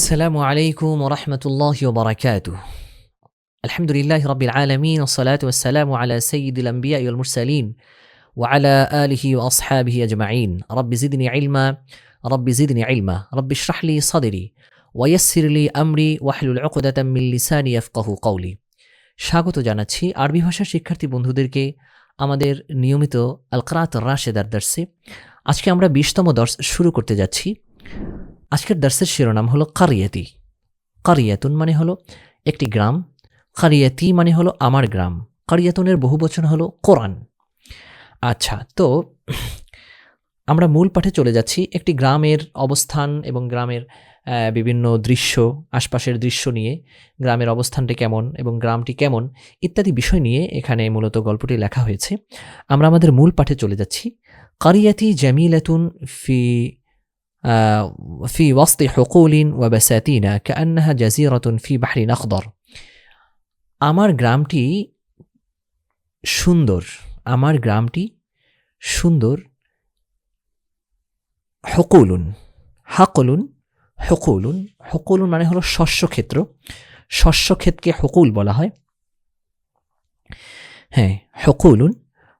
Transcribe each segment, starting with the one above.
আসসালামু আলাইকুম রহমতুল্লাহ বারাকাত আলহামদুলিল্লাহ রবিল আলমিন ওসলাত ওসালাম আলা সঈদুল আম্বিয়া ইউল মুরসালিন ওয়ালা আলহি ওসহাবিহি আজমাইন রব্বি জিদনি ইলমা রব্বি জিদনি ইলমা রব্বি শরাহলি সদেরি ওয়াসিরলি আমরি ওয়াহলুল অকুদাতাম্মিল লিসানি আফকাহু কৌলি স্বাগত জানাচ্ছি আরবি ভাষার শিক্ষার্থী বন্ধুদেরকে আমাদের নিয়মিত আলকরাত রাশেদার দর্শে। আজকে আমরা বিশতম দর্শ শুরু করতে যাচ্ছি। আজকের দার্সের শিরোনাম হলো কারিয়াতি। কারিয়াতুন মানে হলো একটি গ্রাম, কারিয়াতি মানে হলো আমার গ্রাম। কারিয়াতুনের বহু বচন হলো কোরআন। আচ্ছা তো আমরা মূল পাঠে চলে যাচ্ছি একটি গ্রামের অবস্থান এবং গ্রামের বিভিন্ন দৃশ্য, আশপাশের দৃশ্য নিয়ে, গ্রামের অবস্থানটি কেমন এবং গ্রামটি কেমন ইত্যাদি বিষয় নিয়ে এখানে মূলত গল্পটি লেখা হয়েছে। আমরা আমাদের মূল পাঠে চলে যাচ্ছি। কারিয়াতি জামিলাতুন ফি في وسط حقول وبساتين كأنها جزيرة في بحر أخضر আমার গ্রামটি সুন্দর আমার গ্রামটি সুন্দর হকুলুন হাকলুন হকুলুন হকুলুন মানে হলো শস্যক্ষেত্র শস্যক্ষেতকে হকুল বলা হয় হ্যাঁ হকুলুন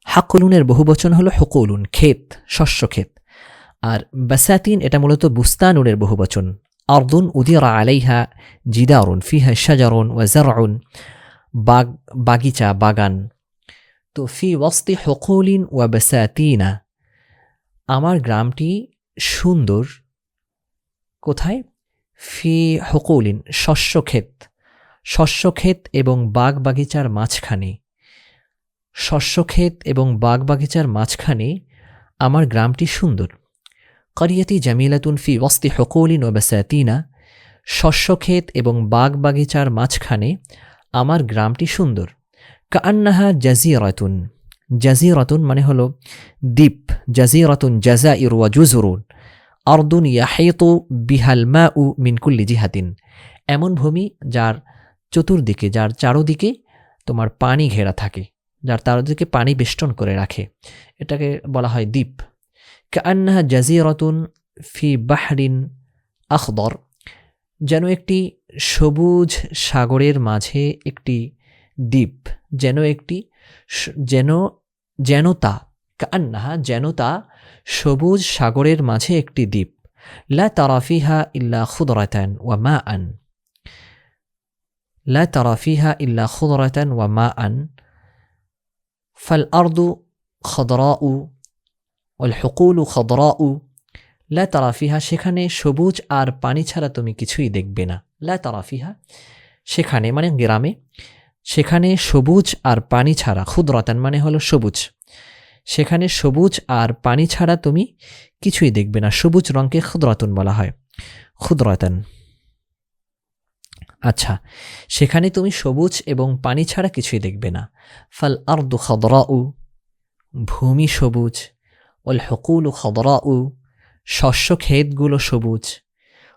হাকলুনের বহুবচন হলো হকুলুন ক্ষেত শস্যক্ষেত আর বাসাতিন এটা মূলত বুস্তানুনের বহুবচন আর্দুন উদিরা আলাইহা জিদারুন, ফিহা শাজারুন ওয়া জারউন, বাগ, বাগিচা, বাগান। তো ফি ওয়াস্তি হকুলিন ওয়া বাসাতিনা। আমার গ্রামটি সুন্দর। কোথায়? ফি হকুলিন, শস্যক্ষেত। শস্যক্ষেত এবং বাগ বাগিচার মাঝখানে। শস্যক্ষেত এবং বাগ বাগিচার মাঝখানে আমার গ্রামটি সুন্দর। করিয়াতি জামিলাতুন ফি ওয়াস্তি হকুলিন ও বাসাতিনা, শস্যক্ষেত এবং বাগ বাগিচার মাঝখানে আমার গ্রামটি সুন্দর। কান্নাহা জাজিরাতুন। জাজিরাতুন মানে হলো দ্বীপ। জাজিরাতুন জাজা ইরুয়া জুজুরুন। আর্দুন ইয়াহিতু বিহাল মা উ মিনকুল্লি জিহাতিন। এমন ভূমি যার চতুর্দিকে, যার চারোদিকে তোমার পানি ঘেরা থাকে, যার চারোদিকে পানি বেষ্টন করে রাখে। এটাকে বলা হয় দ্বীপ। কান্নাহা জাজিরাতুন ফি বাহরিন আখদর যেন একটি সবুজ সাগরের মাঝে একটি দ্বীপ, যেন একটি যেন যেন তা, কান্নাহা, যেন তা সবুজ সাগরের মাঝে একটি দ্বীপ। লা তারাফিহা ইল্লা খুদরাতান ওয়া মা আন লা তারাফিহা ইল্লা খুদরাতান ওয়া মা আন ফাল আর্দু খদরাউ ওল হকুল খদরা উ লা তারাফিহা সেখানে সবুজ আর পানি ছাড়া তুমি কিছুই দেখবে না। লা তারাফিহা সেখানে মানে গ্রামে, সেখানে সবুজ আর পানি ছাড়া ক্ষুদ্রতান মানে হলো সবুজ। সেখানে সবুজ আর পানি ছাড়া তুমি কিছুই দেখবে না, সবুজ রঙকে ক্ষুদ্রতন বলা হয়। ক্ষুদ্রতন আচ্ছা সেখানে তুমি সবুজ এবং পানি ছাড়া কিছুই দেখবে না। ফল আর দু খদরা ভূমি সবুজ ওল হকুলু খদরাউ শস্য ক্ষেতগুলো সবুজ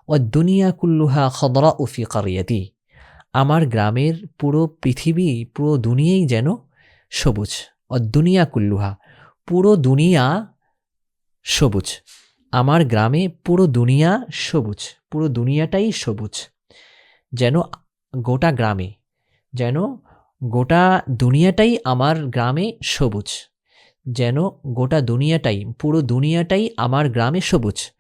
ও দুনিয়া কুল্লুহা খদরা উফি কারিয়াতি আমার গ্রামের পুরো পৃথিবী, পুরো দুনিয়াই যেন সবুজ। ও দুনিয়া কুল্লুহা পুরো দুনিয়া সবুজ। আমার গ্রামে পুরো দুনিয়া সবুজ, পুরো দুনিয়াটাই সবুজ। যেন গোটা গ্রামে, যেন গোটা দুনিয়াটাই আমার গ্রামে সবুজ। যেন গোটা দুনিয়াটাই, পুরো দুনিয়াটাই আমার গ্রামে সবুজ।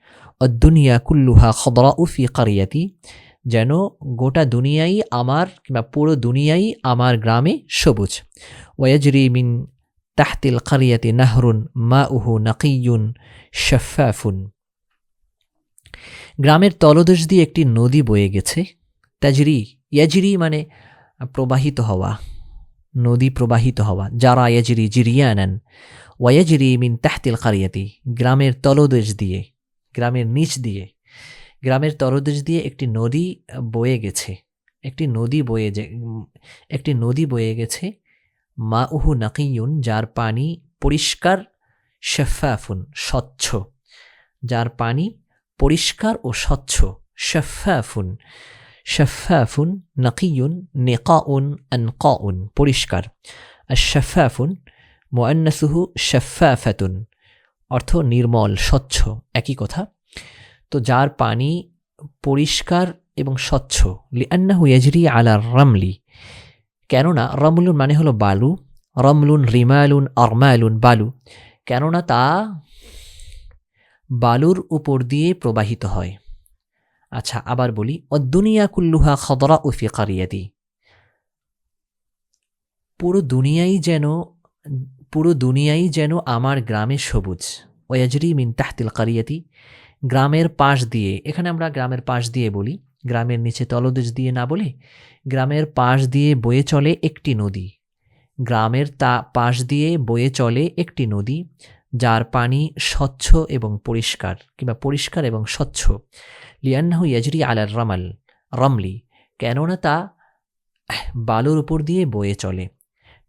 দুনিয়া কুল্লুহা খদরা উফি কারিয়াতি, যেন গোটা দুনিয়াই আমার কিংবা পুরো দুনিয়াই আমার গ্রামে সবুজ। ওয়াজরি মিন তাহতিল কারিয়াতি নাহরুন মা উহু নাকিয়ুন শফাফুন গ্রামের তলদেশ দিয়ে একটি নদী বয়ে গেছে। তাজরি, ইয়াজরি মানে প্রবাহিত হওয়া। নদী প্রবাহিত হওয়া। যারা ইয়াজরি জিরিয়ানান ওয়াজরি মিন তাহতিল কারিয়াতি, গ্রামের তলদেশ দিয়ে, গ্রামের নিচ দিয়ে, গ্রামের তলদেশ দিয়ে একটি নদী বয়ে গেছে। একটি নদী বয়ে যে, একটি নদী বয়ে গেছে মা উহু নাকিউন যার পানি পরিষ্কার শফাফুন স্বচ্ছ। যার পানি পরিষ্কার ও স্বচ্ছ শফাফুন শফাফুন নাকিয়ুন নেকাউন আনকাউন পরিষ্কার। আর শফাফুন মোয়ান্নাসুহু শফাফাতুন অর্থ নির্মল, স্বচ্ছ, একই কথা। তো যার পানি পরিষ্কার এবং স্বচ্ছ। লিআন্নাহু ইয়াজরি আলা রামলি কেননা রমলুন মানে হলো বালু। রমলুন রিমালুন আরমালুন বালু। কেননা তা বালুর উপর দিয়ে প্রবাহিত হয়। আচ্ছা আবার বলি অদ্দুনিয়া কুল্লুহা খদরা উফি কারিয়াদি পুরো দুনিয়াই যেন, পুরো দুনিয়াই যেন আমার গ্রামে সবুজ। ওয়াজরি মিন তাহতিল কারিয়াতি। গ্রামের পাশ দিয়ে, এখানে আমরা গ্রামের পাশ দিয়ে বলি, গ্রামের নিচে তলদেশ দিয়ে না বলে, গ্রামের পাশ দিয়ে বয়ে চলে একটি নদী। গ্রামের তা, পাশ দিয়ে বয়ে চলে একটি নদী। যার পানি স্বচ্ছ এবং পরিষ্কার কিংবা পরিষ্কার এবং স্বচ্ছ লিয়ান্নাহু ইয়াজরি আলার রামাল রমলি কেননা তা বালুর উপর দিয়ে বয়ে চলে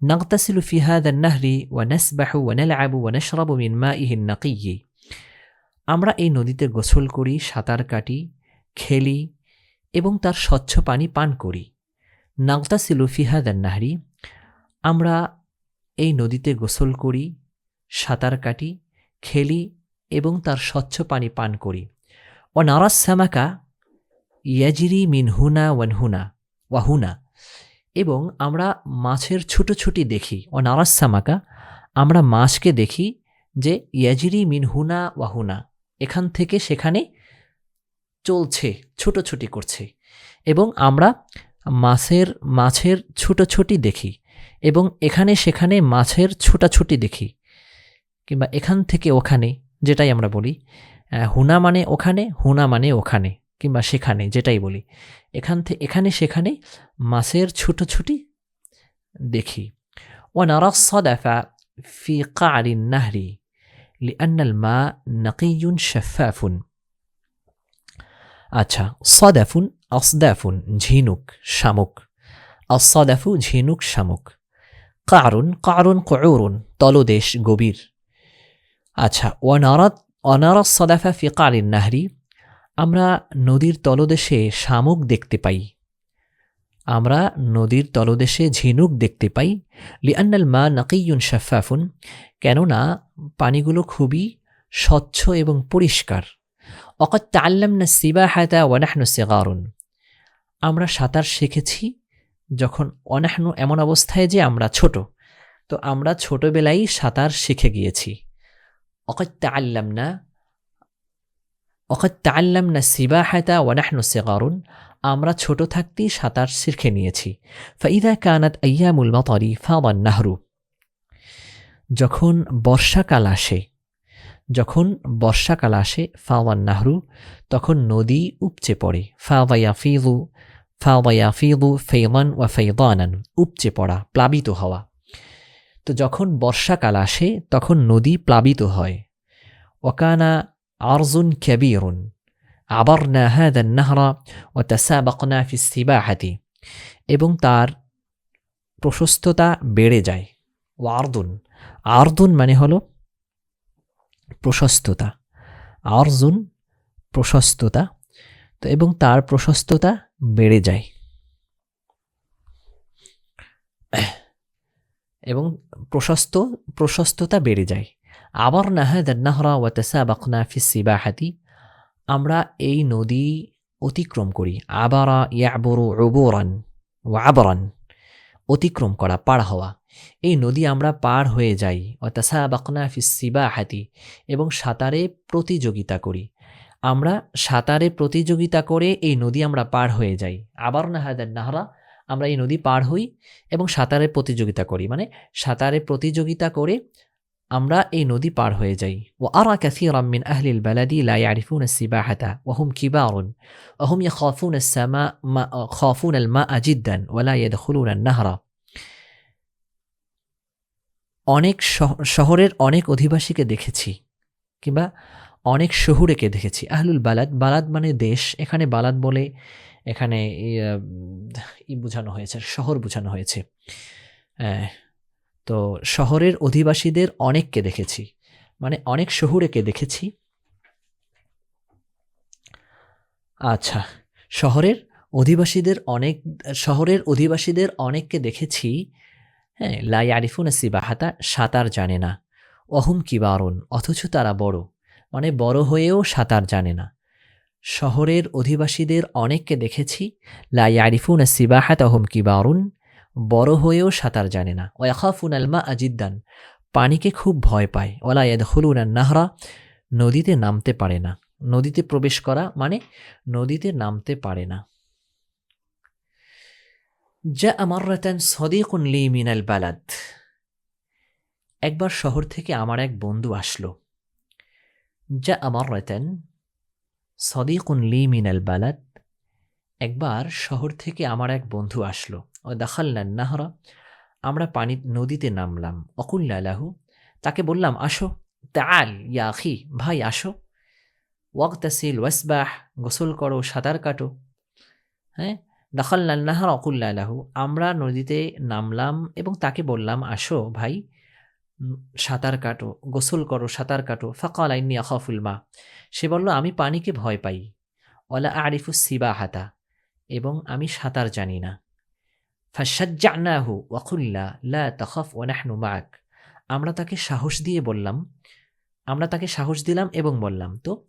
نغتسل في هذا النهر ونسبح ونلعب ونشرب من مائه النقي আমরা এই নদীতে গোসল করি সাঁতার কাটি খেলি এবং তার স্বচ্ছ পানি পান করি নাগতাসিলু ফিহাদান নাহরি আমরা এই নদীতে গোসল করি সাঁতার কাটি, খেলি এবং তার স্বচ্ছ পানি পান করি। ও নারাস সামাকা ইয়াজিরি মিন হুনা ওয়ানহুনা ওয়াহুনা এবং আমরা মাছের ছুটোছুটি দেখি ও নারাস সামাকা। আমরা মাছকে দেখি যে ইয়াজিরি মিন হুনা ওয়াহুনা এখান থেকে সেখানে চলছে ছুটোছুটি করছে। এবং আমরা মাছের মাছের ছুটোছুটি দেখি এবং এখানে সেখানে মাছের ছুটাছুটি দেখি। কিংবা এখান থেকে ওখানে যেটাই আমরা বলি হুনা মানে ওখানে হুনা মানে ওখানে কিংবা সেখানে যেটাই বলি এখান থেকে এখানে সেখানে মাছের ছুটোছুটি দেখি ونرى الصدف في قعر النهر لأن الماء نقي شفاف আচ্ছা সদাফুন আসদাফুন ঝিনুক শামুক আসদাফু ঝিনুক শামুক কারুন কারুন কয়ুরুন তলদেশ গভীর আচ্ছা ওয়ানারাত অনারস সদাফা ফি কারিন নাহরি, আমরা নদীর তলদেশে শামুক দেখতে পাই। আমরা নদীর তলদেশে ঝিনুক দেখতে পাই। লিআন্নাল মা নাকিয়ুন শাফাফুন কেননা পানিগুলো খুবই স্বচ্ছ এবং পরিষ্কার। অকত তাল্লামনা সিবাহাতা ওয়ানাহনু সিগারুন। আমরা সাঁতার শিখেছি যখন অনাহনু এমন অবস্থায় যে আমরা ছোট, তো আমরা ছোটবেলায় সাঁতার শিখে গিয়েছি। অকত তাল্লামনা অকত তাল্লামনা সিবাহাতা ওয়ানাহনু সিগারুন আমরা ছোট থাকতেই সাঁতার শিখে নিয়েছি। ফাইদা কানাত আয়ামুল মতরি ফাওয়ান নাহরু যখন বর্ষাকাল আসে, যখন বর্ষাকাল আসে ফাওয়ান নাহরু তখন নদী উপচে পড়ে। ফাওয়াইয়াফিদু ফাওয়াইয়াফিদু ফেইমান ওয়া ফেইদানান উপচে পড়া, প্লাবিত হওয়া। তো যখন বর্ষাকাল আসে, তখন নদী প্লাবিত হয়। ওকানা আরজুন ক্যাবিরুন আবার নাহাদ নাহরা ও তাসা বকনা ফিসিবা হাতি এবং তার প্রশস্ততা বেড়ে যায়। ও আর্দুন। আর্দুন মানে হলো প্রশস্ততা। আর্জুন প্রশস্ততা। তো এবং তার প্রশস্ততা বেড়ে যায়। এবং প্রশস্ত, প্রশস্ততা বেড়ে যায়। আবার নাহাদ নাহরা ওয়াতাসা বাকনা ফিসিবাহাতি আমরা এই নদী অতিক্রম করি। আবারা ইয়াবরু রুবোরান ও আবরান। অতিক্রম করা, পার হওয়া। এই নদী আমরা পার হয়ে যাই। অতাসা বাকনা ফিসিবা হাতি এবং সাঁতারে প্রতিযোগিতা করি। আমরা সাঁতারে প্রতিযোগিতা করে এই নদী আমরা পার হয়ে যাই। আবার নাহাদার নাহরা আমরা এই নদী পার হই এবং সাঁতারের প্রতিযোগিতা করি। মানে সাঁতারে প্রতিযোগিতা করে আমরা এই নদী পার হয়ে যাই। ও আরা কাসির আমিন আহলিল বেলাদি লাই আরিফুন সিবাহাতা ওহম কিবাউন ওহম ইয়া খফুন সামা মা, খফুন আল মা আজিদ্দান ওয়ালা ইয়াদখুলুন নাহরা। অনেক শহরের অনেক অধিবাসীকে দেখেছি কিংবা অনেক শহুরেকে দেখেছি। আহলুল বালাদ বালাদ মানে দেশ। এখানে বালাদ বলে এখানে ই বোঝানো হয়েছে, শহর বোঝানো হয়েছে। তো শহরের অধিবাসীদের অনেককে দেখেছি মানে অনেক শহুরেকে দেখেছি। আচ্ছা শহরের অধিবাসীদের অনেক, শহরের অধিবাসীদের অনেককে দেখেছি হ্যাঁ লাই আরিফুন সিবাহাতা সাঁতার জানে না। অহুম কিবারুন, অথচ তারা বড় মানে বড় হয়েও সাঁতার জানে না। শহরের অধিবাসীদের অনেককে দেখেছি, লা ইয়ারিফুন সিবাহাত আহম কিবারুন, বড় হয়েও সাঁতার জানে না। ওয়াখাফুন আলমা আজিদ্দান পানিকে খুব ভয় পায়। ওলা ইয়াদখুলুন নাহরা নদীতে নামতে পারে না। নদীতে প্রবেশ করা মানে নদীতে নামতে পারে না। যা আমার আমাররাতান সদিকুন লি মিনাল বালাদ। একবার শহর থেকে আমার এক বন্ধু আসলো। যা আমার রতেন সদিকুন লি মিনাল বালাদ। একবার শহর থেকে আমার এক বন্ধু আসলো। ও দাখাল্লান নাহরা, আমরা পানি নদীতে নামলাম। অকুল্লাহু তাকে বললাম, আসো, তাল, ইয়া আখি, ভাই, আসো। ওয়াক ওয়াক্তাসিল ওয়াসবাহ, গোসল করো, সাঁতার কাটো। হ্যাঁ দাখাল্লান নাহর অকুল্লাহু আমরা নদীতে নামলাম এবং তাকে বললাম, আসো, ভাই সাঁতার কাটো, গোসল করো, সাঁতার কাটো। ফকাল আইনি আখাফুল মা। সে বলল, আমি পানিকে ভয় পাই। অলা আরিফু সিবা হাতা এবং আমি সাঁতার জানি না। ফাসাজ্জানাহু ওয়াকুল্লা লা তখফ ওয়ানাহনু মাক আমরা তাকে সাহস দিয়ে বললাম, আমরা তাকে সাহস দিলাম এবং বললাম, তো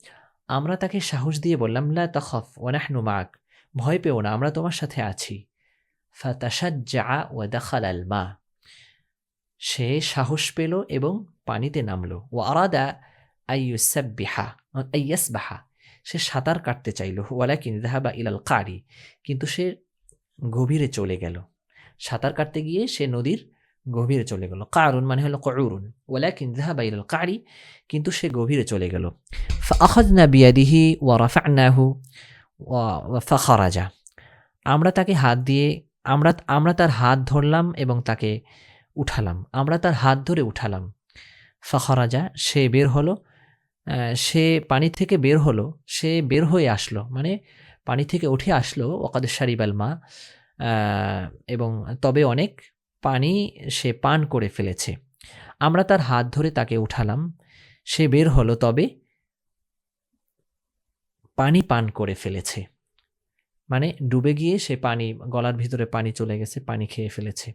আমরা তাকে সাহস দিয়ে বললাম, লা তখফ ওয়ানাহনু মাক ভয় পেও না, আমরা তোমার সাথে আছি। ফাতাসাজ্জা ওয়া দাখাল মা। সে সাহস পেল এবং পানিতে নামলো। ও আরাদা আইয়ুসাব্বিহা আইয়াসবাহা সে সাঁতার কাটতে চাইল। ওয়ালাকিন দাহাবা ইলাল কারি। কিন্তু সে গভীরে চলে গেল। সাঁতার কাটতে গিয়ে সে নদীর গভীরে চলে গেল। কারুন মানে হলো করুন ওয়ালাকিন দাহাবা ইলাল কারি, কিন্তু সে গভীরে চলে গেল। ফাখাদনা বিয়াদিহি ওয়া রাফা'নাহু ওয়া ফাখারাজা। আমরা তাকে হাত দিয়ে, আমরা আমরা তার হাত ধরলাম এবং তাকে উঠালাম, আমরা তার হাত ধরে উঠালাম। ফখরাজা, সে বের হলো সে পানি থেকে বের হলো, সে বের হয়ে আসলো মানে পানি থেকে উঠে আসলো ওকাদের সারিবাল মা এবং তবে অনেক পানি সে পান করে ফেলেছে। আমরা তার হাত ধরে তাকে উঠালাম, সে বের হলো, তবে পানি পান করে ফেলেছে। মানে ডুবে গিয়ে সে পানি, গলার ভিতরে পানি চলে গেছে, পানি খেয়ে ফেলেছে।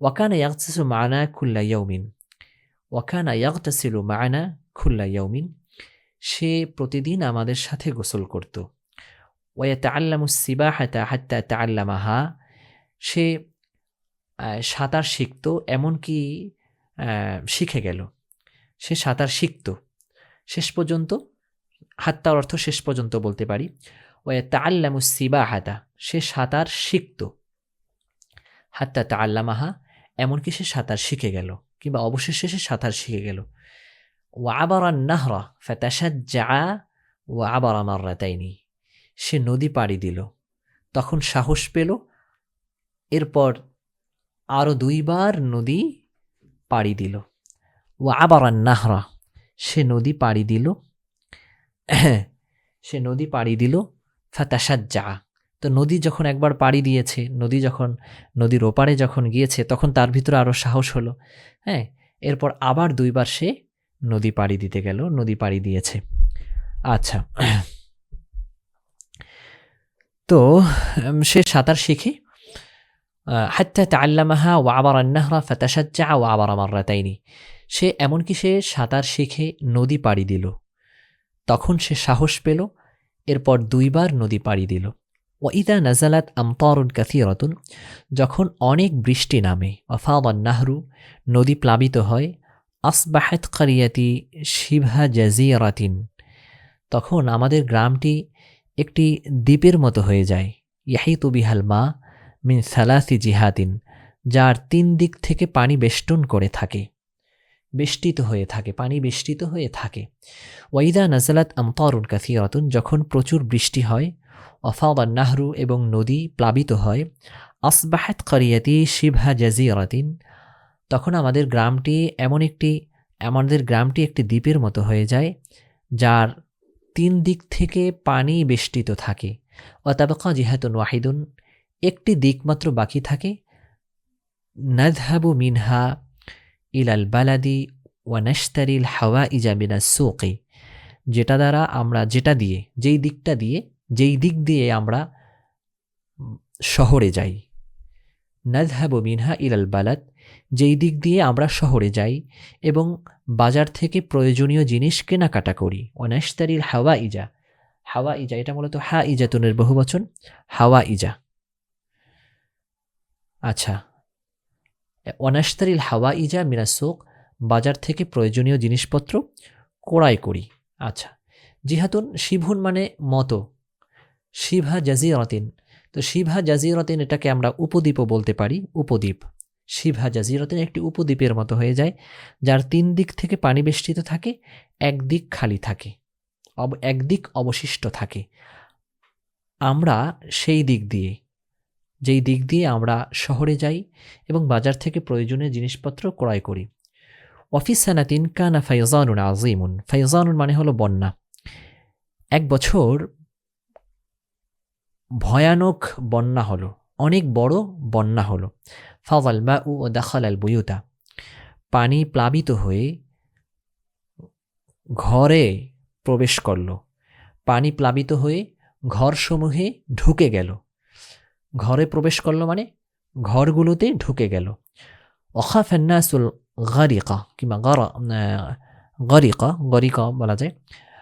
ওয়াকানা ইয়াগতাসিলু মা'ানা কুল্লা ইয়াউমিন ওয়াকানা ইয়াগতাসিলু মা'ানা কুল্লা ইয়াউমিন সে প্রতিদিন আমাদের সাথে গোসল করত। ওয়াতাআল্লামু সিবাহাতা হাত্তা তাআল্লামাহা সে সাঁতার শিখত এমনকি শিখে গেল। সে সাঁতার শিখত। শেষ পর্যন্ত, হাত্তার অর্থ শেষ পর্যন্ত বলতে পারি। ওয়াতাআল্লামু সিবাহাতা সে সাঁতার শিখত। হাত্তা তাআল্লামাহা এমনকি সে সাঁতার শিখে গেল, কিংবা অবশেষে সে সাঁতার শিখে গেল। ওয়াবারা নাহরা ফাতাসাজ্জা ওয়াবারা মাররাতাইনি। সে নদী পাড়ি দিল। তখন সাহস পেল। এরপর আরও দুইবার নদী পাড়ি দিল। ওয়াবারা নাহরা সে নদী পাড়ি দিল। সে নদী পাড়ি দিল। ফাতাসাজ্জা তো নদী যখন একবার পাড়ি দিয়েছে, নদী যখন, নদীর ওপারে যখন গিয়েছে, তখন তার ভিতরে আরও সাহস হলো। হ্যাঁ এরপর আবার দুইবার সে নদী পাড়ি দিতে গেল, নদী পাড়ি দিয়েছে। আচ্ছা। তো সে সাঁতার শিখে হাত্তা তাল্লামাহা ও আবার আন্নাহরা ফাতাসাজ্জা ও আবার আমার রাতাইনি সে এমনকি সে সাঁতার শিখে নদী পাড়ি দিল। তখন সে সাহস পেল, এরপর দুইবার নদী পাড়ি দিল। ওয়াইদা নাজালাত আমতারুন কাথিরতুন যখন অনেক বৃষ্টি নামে অফাওয়ান নাহরু নদী প্লাবিত হয় আসবাহাত কারিয়াতি শিভা জাজিয়ারাতিন তখন আমাদের গ্রামটি একটি দ্বীপের মতো হয়ে যায় ইয়াহিতু বিহাল মা মিন সালাসি জিহাদিন যার তিন দিক থেকে পানি বেষ্টন করে থাকে, বেষ্টিত হয়ে থাকে, পানি বেষ্টিত হয়ে থাকে ওয়াইদা নাজালাত আমতারুন কাথিরতুন যখন প্রচুর বৃষ্টি হয় অফাওয়ান নাহরু এবং নদী প্লাবিত হয়। আসবাহাত কারিয়াতি শিভা জাজিরাতিন তখন আমাদের গ্রামটি এমন একটি, আমাদের গ্রামটি একটি দ্বীপের মতো হয়ে যায়, যার তিন দিক থেকে পানি বেষ্টিত থাকে। অতাবাকা জিহাতুন ওয়াহিদুন একটি দিক মাত্র বাকি থাকে। নাদহাবু মিনহা ইলাল বালাদি ওয়ানাস্তারিল হাওয়া ইজামিনা সুকি যেটা দ্বারা আমরা, যেটা দিয়ে, যেই দিকটা দিয়ে যেই দিক দিয়ে আমরা শহরে যাই। নাদহাবু মিনহা ইলাল বালাদ, যেই দিক দিয়ে আমরা শহরে যাই এবং বাজার থেকে প্রয়োজনীয় জিনিস কেনাকাটা করি। অনাস্তারিল হাওয়া ইজা হাওয়া ইজা এটা মূলত হা ইজাতুনের বহুবচন হাওয়া ইজা আচ্ছা অনাস্তারিল হাওয়া ইজা মিনাসোক বাজার থেকে প্রয়োজনীয় জিনিসপত্র ক্রয় করি। আচ্ছা জিহাতুন শিভুন মানে মতো। শিভা জাজিরতিন। তো শিভা জাজিরতিন এটাকে আমরা উপদ্বীপও বলতে পারি, উপদ্বীপ। শিভা জাজিরতিন একটি উপদ্বীপের মতো হয়ে যায়, যার তিন দিক থেকে পানি বেষ্টিত থাকে একদিক খালি থাকে, অব একদিক অবশিষ্ট থাকে। আমরা সেই দিক দিয়ে, যেই দিক দিয়ে আমরা শহরে যাই এবং বাজার থেকে প্রয়োজনীয় জিনিসপত্র ক্রয় করি। অফিস সানাতিন কানা ফাইজানুন আজিমুন ফাইজানুন মানে হলো বন্যা। এক বছর ভয়ানক বন্যা হলো, অনেক বড় বন্যা হলো। ফাওয়াল বা ও দাখাল আল বুয়ুতা, পানি প্লাবিত হয়ে ঘরে প্রবেশ করল। পানি প্লাবিত হয়ে ঘরসমূহে ঢুকে গেল। ঘরে প্রবেশ করল মানে ঘরগুলোতে ঢুকে গেল। অখাফান্নাসুল গারিকা কিংবা গর গরিকা গরিকা বলা যায়।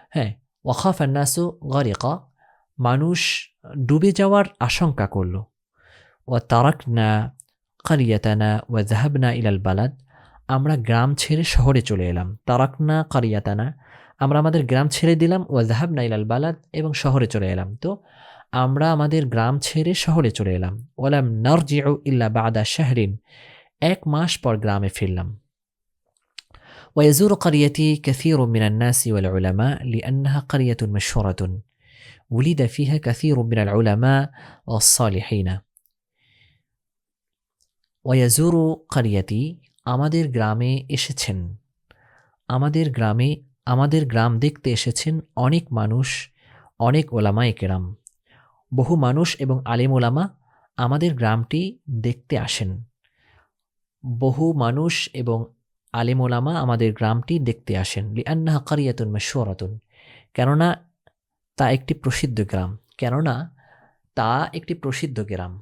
হ্যাঁ ওয়াখাফান্নাসু গরিকা মানুষ ডুবে যাওয়ার আশঙ্কা করল ও তারাক না কারিয়াতানা ও জাহাবনা ইলাল বালাদ আমরা গ্রাম ছেড়ে শহরে চলে এলাম তারাকনা কারিয়াতানা আমরা আমাদের গ্রাম ছেড়ে দিলাম ও জাহাবনা ইলাল বালাদ এবং শহরে চলে এলাম তো আমরা আমাদের গ্রাম ছেড়ে শহরে চলে এলাম ওলাম নরজিউ ইল্লা বাদা শাহরিন এক মাস পর গ্রামে ফিরলাম ويزور قريتي كثير من الناس والعلماء لأنها قرية مشهورة ولد فيها كثير من العلماء والصالحين ويزور قريتي আমাদের গ্রামে এসেছেন আমাদের গ্রামে আমাদের গ্রাম দেখতে এসেছেন অনেক মানুষ অনেক ওলামায়ে কেরাম বহু মানুষ এবং আলেম ওলামা আমাদের গ্রামটি দেখতে আসেন বহু মানুষ এবং আলেম ওলামা আমাদের গ্রামটি দেখতে আসেন লিআন্নাহা কারিয়াতুন মাশহুরাতুন কেননা তা একটি প্রসিদ্ধ গ্রাম। কেননা তা একটি প্রসিদ্ধ গ্রাম।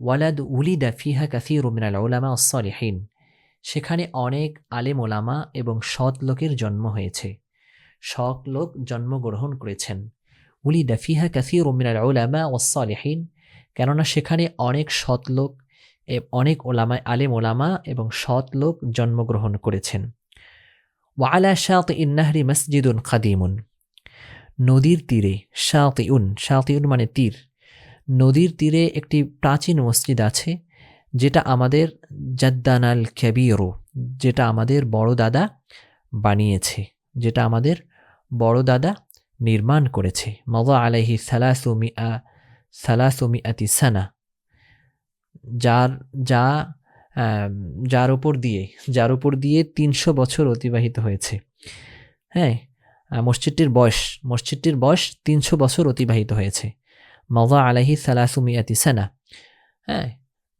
ওয়ালাদ উলিদা ফিহা কাসির মিনাল ওলামা সালিহিন সেখানে অনেক আলেম ওলামা এবং সৎ লোকের জন্ম হয়েছে। সৎ লোক জন্মগ্রহণ করেছেন। উলিদা ফিহা কাসির মিনাল ওলামা ওসালিহীন কেননা সেখানে অনেক সৎ লোক অনেক ওলামা আলেম ওলামা এবং সৎ লোক জন্মগ্রহণ করেছেন। ওয়ালা শাত ইন্নাহরি মসজিদুন খাদিমুন। নদীর তীরে শাত উন শাত উন মানে তীর। নদীর তীরে একটি প্রাচীন মসজিদ আছে, যেটা আমাদের জাদ্দানাল ক্যাবিরো যেটা আমাদের বড় দাদা বানিয়েছে, যেটা আমাদের বড় দাদা নির্মাণ করেছে। মজা আলাইহি সালাসুমিয়া সালাসুমিয়াতি সানা। যার, যা যার উপর দিয়ে, যার উপর দিয়ে তিনশো বছর অতিবাহিত হয়েছে। হ্যাঁ মসজিদটির বয়স মসজিদটির বয়স তিনশো বছর অতিবাহিত হয়েছে। মজা আলাহি সালাসুমিয়াতি সানা। হ্যাঁ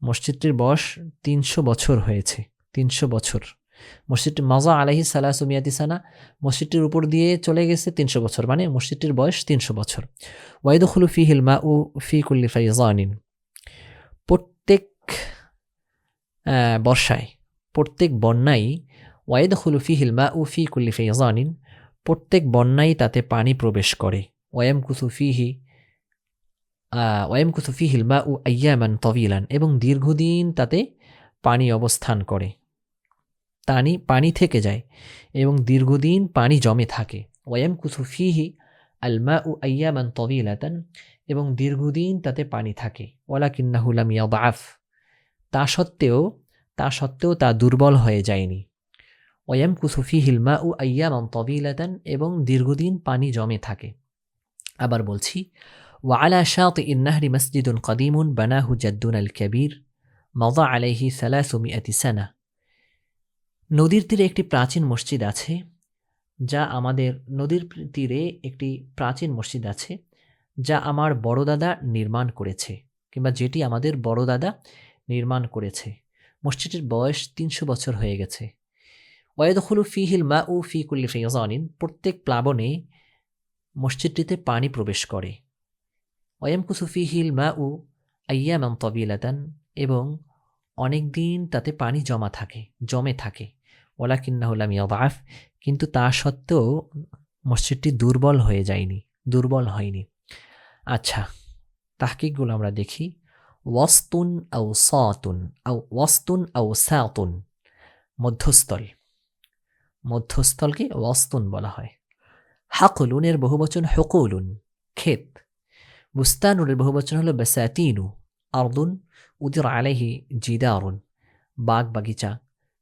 মসজিদটির বয়স তিনশো বছর হয়েছে, তিনশো বছর। মসজিদটি মজা আলাহি সালাসুমিয়াতি সানা, মসজিদটির উপর দিয়ে চলে গেছে তিনশো বছর মানে মসজিদটির বয়স তিনশো বছর। ওয়াইদুল ফি হিলমা ও ফি কুল্লি ফাইজানিন। প্রত্যেক বর্ষায়, প্রত্যেক বন্যাই ওয়াইদ ফি হিলমা ও ফি কুল্লি ফাইজানিন। প্রত্যেক বন্যাই তাতে পানি প্রবেশ করে। ওয়াম কুসুফিহি ওয়াম কুসুফি হিলমা ও আয়ামান তবিলান এবং দীর্ঘদিন তাতে পানি অবস্থান করে। তানি পানি থেকে যায় এবং দীর্ঘদিন পানি জমে থাকে। ওয়াম কুসুফিহি আলমা উ আয়ামান তবিলাতান এবং দীর্ঘদিন তাতে পানি থাকে। ওলা কিন্নাহুলাম ইয়াবাফ তা সত্ত্বেও তা সত্ত্বেও তা দুর্বল হয়ে যায়নি। ওয়ামকুসুফি হিলমা ও আয়ামান তবিলাতান এবং দীর্ঘদিন পানি জমে থাকে। আবার বলছি ওয়ালা শাহ ইন্নাহরি মসজিদুন কদিমুন বানাহু জাদ্দুন আল কবির মজা আলাইহি সালাসুমি আতিসানা নদীর তীরে একটি প্রাচীন মসজিদ আছে, যা আমাদের নদীর তীরে একটি প্রাচীন মসজিদ আছে, যা আমার বড়দাদা নির্মাণ করেছে, কিংবা যেটি আমাদের বড়দাদা নির্মাণ করেছে। মসজিদের বয়স তিনশো বছর হয়ে গেছে। ওয়াইদখলু ফিহিল মা উ ফি কুল্লি ফিজানিন প্রত্যেক প্লাবনে মসজিদটিতে পানি প্রবেশ করে। ওয়ামকুসু ফিহিল মা উ আয়ামান তবিলাতান এবং অনেক দিন তাতে পানি জমা থাকে, জমে থাকে। ওলা কিন্নাহুল্লাম ইয়াবাফ কিন্তু তা সত্ত্বেও মসজিদটি দুর্বল হয়ে যায়নি, দুর্বল হয়নি। আচ্ছা তাহকিকগুলো আমরা দেখি। ওয়াস্তুন আউ সাতুন আউ ওয়াস্তুন আউ সাতুন মধ্যস্থল। মধ্যস্থলকে ওয়াস্তুন বলা হয়। হাকলুনের বহুবচন হকুলুন, ক্ষেত। বুস্তানুরের বহুবচন হলো বেসাতিনু, আর্দুন, উদির আলাইহি জিদারুন, বাগ বাগিচা।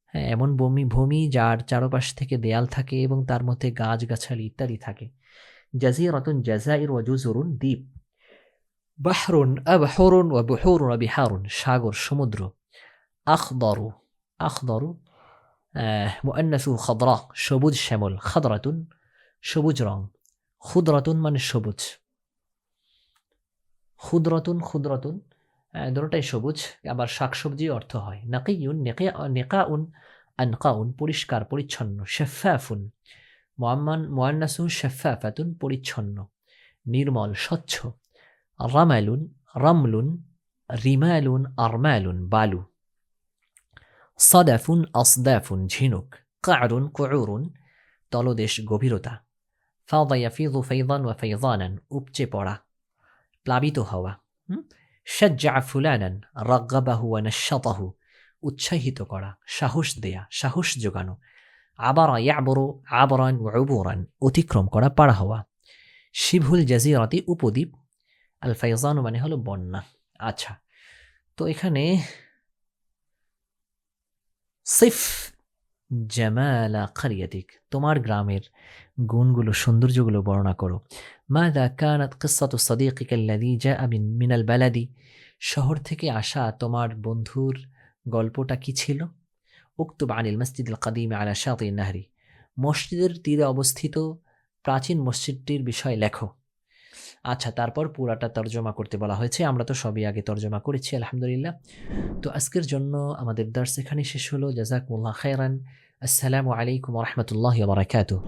হ্যাঁ এমন ভূমি ভূমি যার চারপাশ থেকে দেয়াল থাকে এবং তার মধ্যে গাছগাছালি ইত্যাদি থাকে। জাজিরাতুন জাজাইর ওয়াজুজুরুন দ্বীপ। বাহরুন আবহরুন ওয়া বুহুরুন বিহারুন, সাগর, সমুদ্র। আখদরু আখদরু মুআন্নাসু খদরা সবুজ শ্যামল খদরাতুন সবুজ রং ক্ষুদ্রাতুন মানে সবুজ ক্ষুদ্রতুন ক্ষুদ্রতুন আহ, দুটোটাই সবুজ আবার শাকসবজি অর্থ হয় নাকিউন নেকাউন আনকাউন পরিষ্কার পরিচ্ছন্ন শেফাফুন মোয়াম্মান মোয়ান্নাসু শেফাফাতুন পরিচ্ছন্ন নির্মল স্বচ্ছ রামালুন রামলুন রিমালুন আরমালুন বালু সদাফুন আসদাফুন ঝিনুক কারুন কুরুন তলদেশ গভীরতা ফাদা ইয়াফিদু ফাইদান ওয়া ফাইদানান উপচে পড়া প্লাবিত হওয়া? শাজ্জা ফুলানান রাগ্গাবাহু ওয়া নাশাতাহু উৎসাহিত করা সাহস দেয়া সাহস যোগানো আবারা ইয়াবরু আবরান ওয়া উবুরান অতিক্রম করা পাড়া হওয়া শিভুল জাজিরাতি উপদ্বীপ আল ফাইজান মানে হলো বন্যা আচ্ছা তো এখানে সিফ, জামালা কারিয়াতিক, তোমার গ্রামের গুণগুলো, সৌন্দর্যগুলো বর্ণনা করো। মাদা কানাত কিসাতু সাদিকিকা আল্লাযী জাআ মিন, মিনাল বালাদি, শহর থেকে আসা তোমার বন্ধুর গল্পটা কি ছিল? উক্তুব আনিল মসজিদ কাদিম আলা শাতি নাহরি, মসজিদের তীরে অবস্থিত প্রাচীন মসজিদটির বিষয়ে লেখো। আচ্ছা তারপর পুরাটা তর্জমা করতে বলা হয়েছে। আমরা তো সবই আগে তর্জমা করেছি, আলহামদুলিল্লাহ। তো আজকের জন্য আমাদের দর্শ এখানে শেষ হলো। জাজাকুল্লাহ খায়রান। আসসালামু আলাইকুম রহমতুল্লাহ বারাকাতুহ।